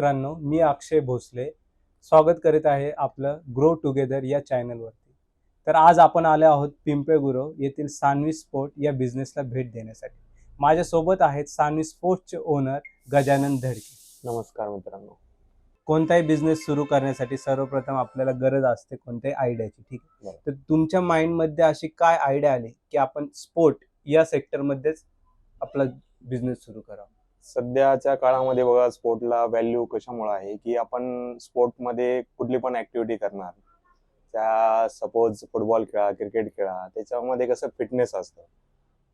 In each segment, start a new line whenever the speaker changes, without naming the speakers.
मित्रांनो मी अक्षय भोसले स्वागत करीत आहे आपलं ग्रो टुगेदर या चॅनलवरती तर आज आपण आले आहोत पिंपळे गुरव येथील सानवी स्पोर्ट या बिझनेसला भेट देण्यासाठी. माझ्यासोबत आहेत सानवी स्पोर्टचे ओनर गजानन धडके.
नमस्कार मित्रांनो.
कोणताही बिझनेस सुरू करण्यासाठी सर्वप्रथम आपल्याला गरज असते कोणत्याही आयडियाची ठीक आहे. तर तुमच्या माइंडमध्ये अशी काय आयडिया आली की आपण स्पोर्ट या सेक्टरमध्येच आपला बिझनेस सुरू करावा?
सध्याच्या काळामध्ये बघा स्पोर्टला व्हॅल्यू कशामुळे आहे? की आपण स्पोर्टमध्ये कुठली पण ऍक्टिव्हिटी करणार. त्या सपोज फुटबॉल खेळा क्रिकेट खेळा त्याच्यामध्ये कसं फिटनेस असतं.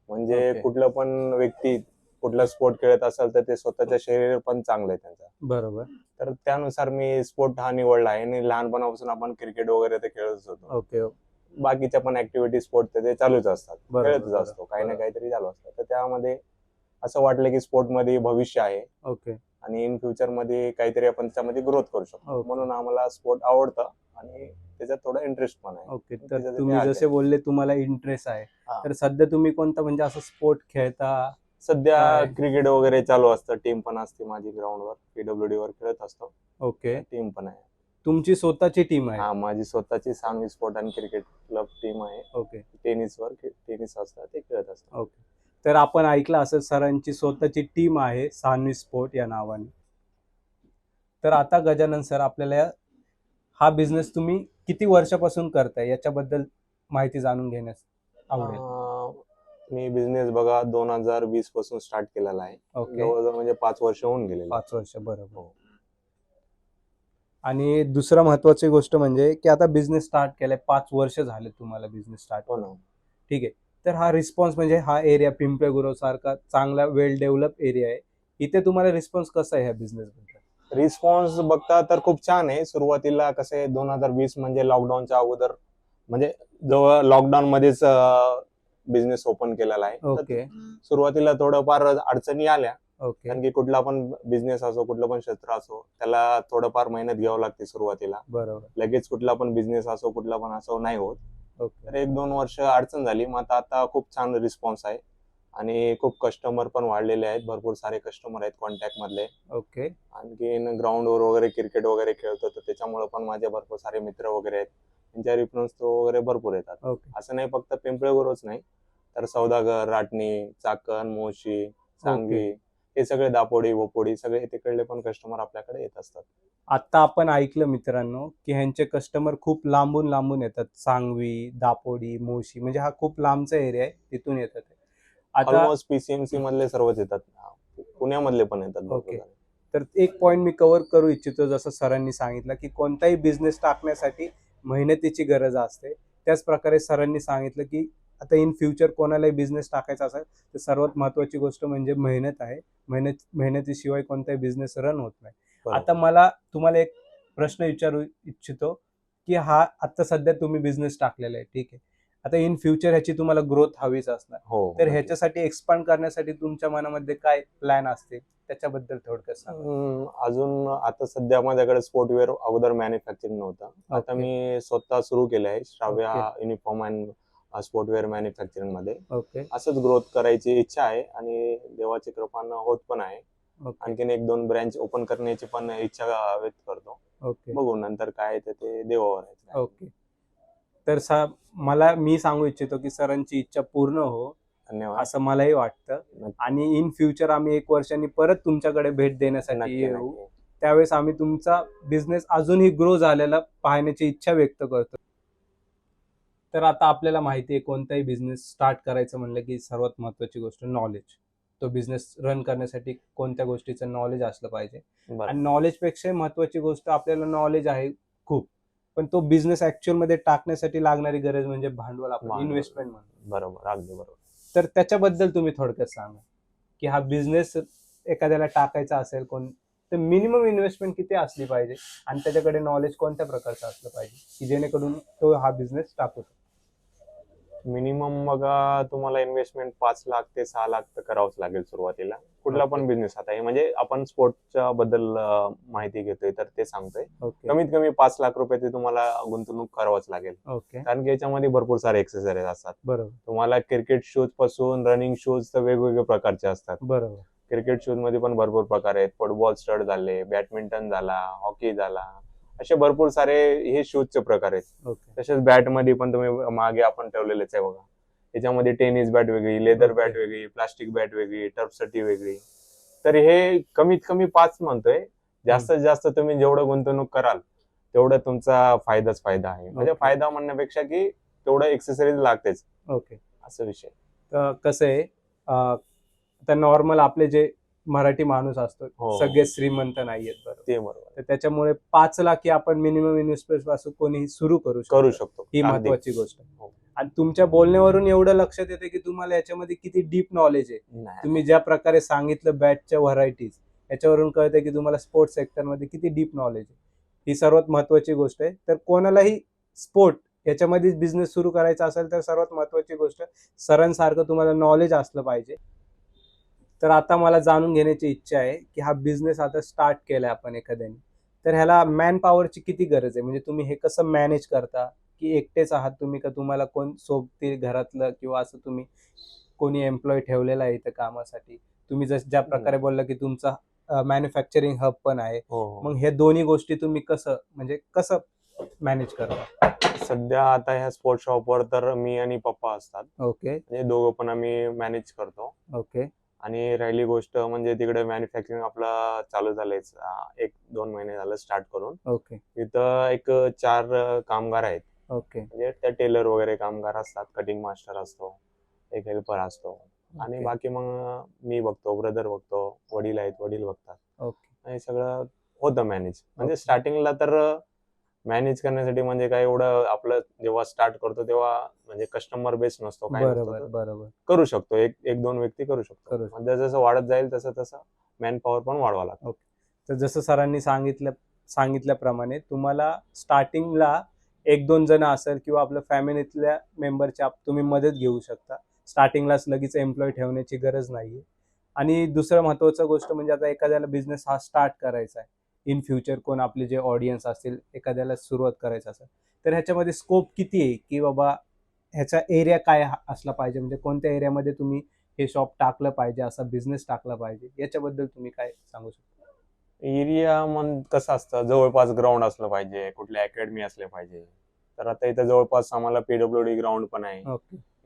म्हणजे
Okay.
कुठलं पण व्यक्ती कुठला स्पोर्ट खेळत असेल तर ते स्वतःच्या शरीर पण चांगलं आहे त्यांचं.
बरोबर.
तर त्यानुसार मी स्पोर्ट हा निवडला आहे. आणि लहानपणापासून आपण क्रिकेट वगैरे ते खेळतच होतो.
ओके
बाकीच्या पण ऍक्टिव्हिटी स्पोर्ट ते चालूच असतात. खेळतच असतो. काही ना. काहीतरी चालू असतं. तर त्यामध्ये असं वाटलं की स्पोर्टमध्ये भविष्य आहे.
ओके.
आणि इन फ्युचरमध्ये काहीतरी आपण त्यामध्ये ग्रोथ करू शकतो.
Okay.
म्हणून आम्हाला स्पोर्ट आवडतं आणि त्याच्यात थोडा इंटरेस्ट पण आहे.
ओके. तर
त्याच्यासाठी
तुम्ही. जसे बोलले तुम्हाला इंटरेस्ट आहे.
हा.
तर सध्या तुम्ही कोणता म्हणजे असं स्पोर्ट खेळता?
सध्या
काय?
क्रिकेट वगैरे चालू असतं. टीम पण असते माझी ग्राउंडवर. पीडब्ल्यू वर खेळत असतो.
ओके.
टीम पण आहे.
तुमची स्वतःची टीम आहे?
हा माझी स्वतःची सानवी स्पोर्ट आणि क्रिकेट क्लब टीम आहे.
ओके.
टेनिसवर टेनिस असतं ते खेळत असतं.
ओके. तर आपण ऐकलं असं सरांची स्वतःची टीम आहे सानवी स्पोर्ट या नावाने. तर आता गजानन सर आपल्याला हा बिझनेस तुम्ही किती वर्षापासून करताय? याच्याबद्दल माहिती जाणून घेण्यास आवडेल.
मी बिझनेस बघा दोन हजार वीसपासून स्टार्ट केलेला आहे.
ओके
जवळजवळ म्हणजे पाच वर्ष होऊन गेलेले.
पाच वर्ष बरोबर.
हो.
आणि दुसरं महत्वाची गोष्ट म्हणजे की आता बिझनेस स्टार्ट केलाय पाच वर्ष झाले तुम्हाला बिझनेस स्टार्ट
हो ना.
ठीक आहे. तर हा रिस्पॉन्स म्हणजे हा एरिया पिंपळे गुरव सारखा चांगला वेल डेव्हलप एरिया आहे. इथे तुम्हाला रिस्पॉन्स कसा आहे ह्या बिझनेस बद्दल?
रिस्पॉन्स बघता तर खूप छान आहे. सुरुवातीला कसं आहे दोन हजार वीस म्हणजे लॉकडाऊनच्या अगोदर म्हणजे जवळ लॉकडाऊन मध्येच बिझनेस ओपन केलेला आहे.
ओके
सुरुवातीला थोडंफार अडचणी आल्या.
ओके
कारण की कुठला पण बिझनेस असो कुठलं पण क्षेत्र असो त्याला थोडंफार मेहनत घ्यावं लागते सुरुवातीला.
बरोबर.
लगेच कुठला पण बिझनेस असो कुठला पण असो नाही होत. तर एक दोन वर्ष अडचण झाली. मग आता आता खूप छान रिस्पॉन्स आहे. आणि खूप कस्टमर पण वाढलेले आहेत. भरपूर सारे कस्टमर आहेत कॉन्टॅक्ट मधले.
ओके.
आणखीन ग्राउंडवर वगैरे क्रिकेट वगैरे खेळतो तर त्याच्यामुळे पण माझे भरपूर सारे मित्र वगैरे आहेत. त्यांच्या रिफरन्स वगैरे भरपूर येतात.
ओके.
असं नाही फक्त पिंपळे गुरुच नाही. तर सौदागर राटणी चाकण मोशी सांगवी हे सगळे दापोडी वपोडी सगळे तिकडले पण कस्टमर आपल्याकडे येत असतात.
आता आपण ऐकलं मित्रांनो की ह्यांचे कस्टमर खूप लांबून लांबून येतात. सांगवी दापोडी मोशी म्हणजे हा खूप लांबचा एरिया आहे तिथून येतात आता
पीसीएमसी मधले सर्वच येतात. पुण्यामधले पण येतात. जण.
तर एक पॉइंट मी कव्हर करू इच्छितो जसं सरांनी सांगितलं की कोणताही बिझनेस टाकण्यासाठी मेहनतीची गरज असते. त्याच प्रकारे सरांनी सांगितलं की आता इन फ्युचर कोणालाही बिझनेस टाकायचा असेल तर सर्वात महत्वाची गोष्ट म्हणजे मेहनत आहे. मेहनत मेहनतीशिवाय कोणताही बिझनेस रन होत नाही. आता मला तुम्हाला एक प्रश्न विचारू इच्छितो की हा आता सध्या तुम्ही बिझनेस टाकलेला आहे ठीक आहे. आता इन फ्युचर ह्याची तुम्हाला ग्रोथ हवीच असणार.
हो
तर ह्याच्यासाठी एक्सपांड करण्यासाठी तुमच्या मनामध्ये काय प्लॅन असते त्याच्याबद्दल थोडक्यात सांगा.
अजून आता सध्या माझ्याकडे स्पोर्टवेअर अगोदर मॅन्युफॅक्चरिंग नव्हतं. आता. मी स्वतः सुरू केलं आहे श्राव्या. युनिफॉर्म अँड स्पोर्टवेअर मॅन्युफॅक्चरिंगमध्ये
ओके
असंच ग्रोथ करायची इच्छा आहे आणि देवाची कृपानं होत पण आहे.
ओके
आणखीन एक दोन ब्रँच ओपन करण्याची पण इच्छा व्यक्त करतो.
ओके
बघू नंतर काय आहे ते- ते देवावर आहे.
ओके तर सा मला मी सांगू इच्छितो की सरांची इच्छा पूर्ण हो.
धन्यवाद.
असं मलाही वाटतं.
नक्की.
आणि इन फ्युचर आम्ही एक वर्षांनी परत तुमच्याकडे भेट देण्यासाठी
नक्की
येऊ.
नक्की.
त्यावेळेस आम्ही तुमचा बिझनेस अजूनही ग्रो झालेला पाहण्याची इच्छा व्यक्त करतो. तर आता आपल्याला माहिती आहे कोणताही बिझनेस स्टार्ट करायचं म्हणलं की सर्वात महत्वाची गोष्ट नॉलेज तो बिझनेस रन करण्यासाठी कोणत्या गोष्टीचं नॉलेज असलं पाहिजे. आणि नॉलेजपेक्षा महत्वाची गोष्ट आपल्याला नॉलेज आहे खूप. पण तो बिझनेस ऍक्च्युअलमध्ये टाकण्यासाठी लागणारी गरज म्हणजे भांडवल आपण. इन्व्हेस्टमेंट म्हणतो.
बरोबर अगदी बरोबर.
तर त्याच्याबद्दल तुम्ही थोडक्यात सांगा की हा बिझनेस एखाद्याला टाकायचा असेल कोण तर मिनिमम इन्व्हेस्टमेंट किती असली पाहिजे? आणि त्याच्याकडे नॉलेज कोणत्या प्रकारचं असलं पाहिजे? की जेणेकरून तो हा बिझनेस टाकू शकतो.
मिनिमम बघा तुम्हाला इन्व्हेस्टमेंट पाच लाख ते सहा लाख तर करावंच लागेल सुरुवातीला. कुठला पण. बिझनेस आता हे म्हणजे आपण स्पोर्टच्या बद्दल माहिती घेतोय तर ते सांगतोय. कमीत कमी पाच लाख रुपये ते तुम्हाला गुंतवणूक करावंच लागेल.
ओके.
कारण की याच्यामध्ये भरपूर सारे एक्सरसाइज असतात.
बरोबर.
तुम्हाला क्रिकेट शूजपासून रनिंग शूज तर वेगवेगळे प्रकारचे असतात.
बरोबर.
क्रिकेट शूजमध्ये पण भरपूर प्रकार आहेत. फुटबॉल स्टड झाले बॅडमिंटन झाला हॉकी झाला असे भरपूर सारे हे शूजचे प्रकार आहेत. तसेच बॅटमध्ये पण तुम्ही मागे आपण ठेवलेलेच आहे बघा. त्याच्यामध्ये टेनिस बॅट वेगळी लेदर. बॅट वेगळी प्लास्टिक बॅट वेगळी टर्फसाठी वेगळी. तर हे कमीत कमी पाच म्हणतोय. जास्तीत जास्त तुम्ही जेवढं गुंतवणूक कराल तेवढं तुमचा फायदाच फायदा आहे. म्हणजे. फायदा म्हणण्यापेक्षा की तेवढं एक्सरसाइज लागतेच.
ओके.
असा विषय.
कसं आहे आता नॉर्मल आपले जे मराठी माणूस असतो
हो.
सगळे श्रीमंत नाहीयेत बरोबर
ते बरोबर
तर त्याच्यामुळे पाच लाख आपण मिनिमम इन्व्हेस्टमेंटपासून कोणीही सुरू करू शकतो
करू शकतो
ही. महत्वाची गोष्ट.
हो.
आणि तुमच्या बोलण्यावरून एवढं लक्षात येते की तुम्हाला याच्यामध्ये किती डीप नॉलेज आहे. तुम्ही ज्या प्रकारे सांगितलं बॅटच्या व्हरायटीज याच्यावरून कळतं की तुम्हाला स्पोर्ट्स सेक्टरमध्ये किती डीप नॉलेज आहे ही सर्वात महत्वाची गोष्ट आहे तर कोणालाही स्पोर्ट याच्यामध्ये बिझनेस सुरू करायचा असेल तर सर्वात महत्वाची गोष्ट सरांसारखं तुम्हाला नॉलेज असलं पाहिजे तर आता मला जाणून घेण्याची इच्छा आहे की हा बिझनेस आता स्टार्ट केलाय आपण एखाद्याने. तर ह्याला मॅन पॉवरची किती गरज आहे? म्हणजे तुम्ही हे कसं मॅनेज करता? की एकटेच आहात तुम्ही का तुम्हाला कोण सोबती घरातलं किंवा असं तुम्ही कोणी एम्प्लॉय ठेवलेला आहे इथं कामासाठी? तुम्ही जस ज्या प्रकारे बोलला की तुमचा मॅन्युफॅक्चरिंग हब पण आहे.
हो हो.
मग हे दोन्ही गोष्टी तुम्ही कसं म्हणजे कसं मॅनेज करता?
सध्या आता ह्या स्पोर्ट्स शॉपवर तर मी आणि पप्पा असतात.
ओके.
म्हणजे दोघं पण आम्ही मॅनेज करतो.
ओके.
आणि राहिली गोष्ट म्हणजे तिकडे मॅन्युफॅक्चरिंग आपलं चालू झालंयच. अं, एक दोन महिने झालं स्टार्ट करून.
ओके.
तिथं एक चार कामगार आहेत.
ओके.
म्हणजे त्या टेलर वगैरे कामगार असतात कटिंग मास्टर असतो एक हेल्पर असतो. आणि. बाकी मग मी बघतो ब्रदर बघतो वडील आहेत वडील बघतात.
ओके.
हे सगळं होतं मॅनेज म्हणजे. स्टार्टिंगला तर मॅनेज करण्यासाठी म्हणजे काय एवढं आपलं जेव्हा स्टार्ट करतो तेव्हा म्हणजे कस्टमर बेस नसतो काय
बरोबर बरोबर.
करू शकतो. एक एक दोन व्यक्ती करू शकतो.
करू शकतो.
म्हणजे जसं वाढत जाईल तसं तसं मॅन पॉवर पण वाढवा लागतो.
तर जसं सरांनी सांगितलं सांगितल्याप्रमाणे तुम्हाला स्टार्टिंगला एक दोन जण असेल किंवा आपल्या फॅमिलीतल्या मेंबरची तुम्ही मदत घेऊ शकता. स्टार्टिंगलाच लगेच एम्प्लॉय ठेवण्याची गरज नाहीये. आणि दुसरं महत्वाचं गोष्ट म्हणजे आता एखाद्याला बिझनेस हा स्टार्ट करायचा आहे. इन फ्युचर कोण आपले जे ऑडियन्स असतील एखाद्याला सुरुवात करायचं असेल तर ह्याच्यामध्ये स्कोप किती आहे? की बाबा ह्याचा एरिया काय असला पाहिजे? म्हणजे कोणत्या एरियामध्ये तुम्ही हे शॉप टाकलं पाहिजे असा बिझनेस टाकला पाहिजे? याच्याबद्दल तुम्ही काय सांगू शकता?
एरिया मन कसं असतं? जवळपास ग्राउंड असलं पाहिजे कुठल्या अकॅडमी असल्या पाहिजे. तर आता इथं जवळपास आम्हाला पीडब्ल्यू डी ग्राउंड पण आहे.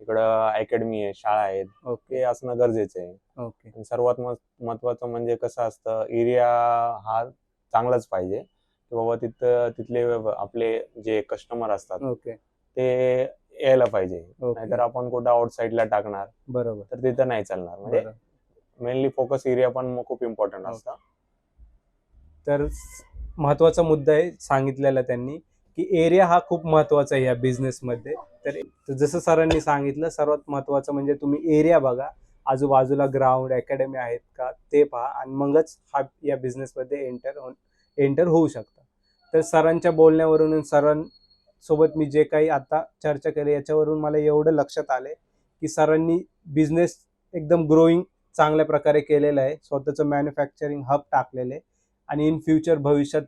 इकडं अकॅडमी आहे शाळा आहेत.
ओके.
असणं गरजेचं आहे.
ओके.
सर्वात मह- महत्वाचं म्हणजे कसं असतं? एरिया हा चांगलाच पाहिजे. की बाबा तिथं तिथले आपले जे कस्टमर असतात
ओके.
ते यायला पाहिजे. नाहीतर आपण कुठं आउटसाईडला टाकणार
बरोबर.
तर तिथं नाही चालणार. म्हणजे. मेनली फोकस एरिया पण खूप इम्पॉर्टंट. असतं.
तर महत्त्वाचा मुद्दा आहे सांगितलेला त्यांनी की एरिया हा खूप महत्त्वाचा आहे या बिझनेसमध्ये तर जसं सरांनी सांगितलं सर्वात महत्वाचं म्हणजे तुम्ही एरिया बघा. आजूबाजूला ग्राउंड अकॅडमी आहेत का ते पहा आणि मगच हा या बिझनेसमध्ये एंटर एंटर होऊ शकता. तर सरांच्या बोलण्यावरून सरांसोबत मी जे काही आता चर्चा केली याच्यावरून मला एवढं लक्षात आले की सरांनी बिझनेस एकदम ग्रोईंग चांगल्या प्रकारे केलेलं आहे. स्वतःचं मॅन्युफॅक्चरिंग हब टाकलेलं आहे. आणि इन फ्युचर भविष्यात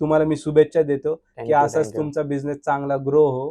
तुम्हाला मी शुभेच्छा देतो की असाच. तुमचा बिझनेस चांगला ग्रो हो.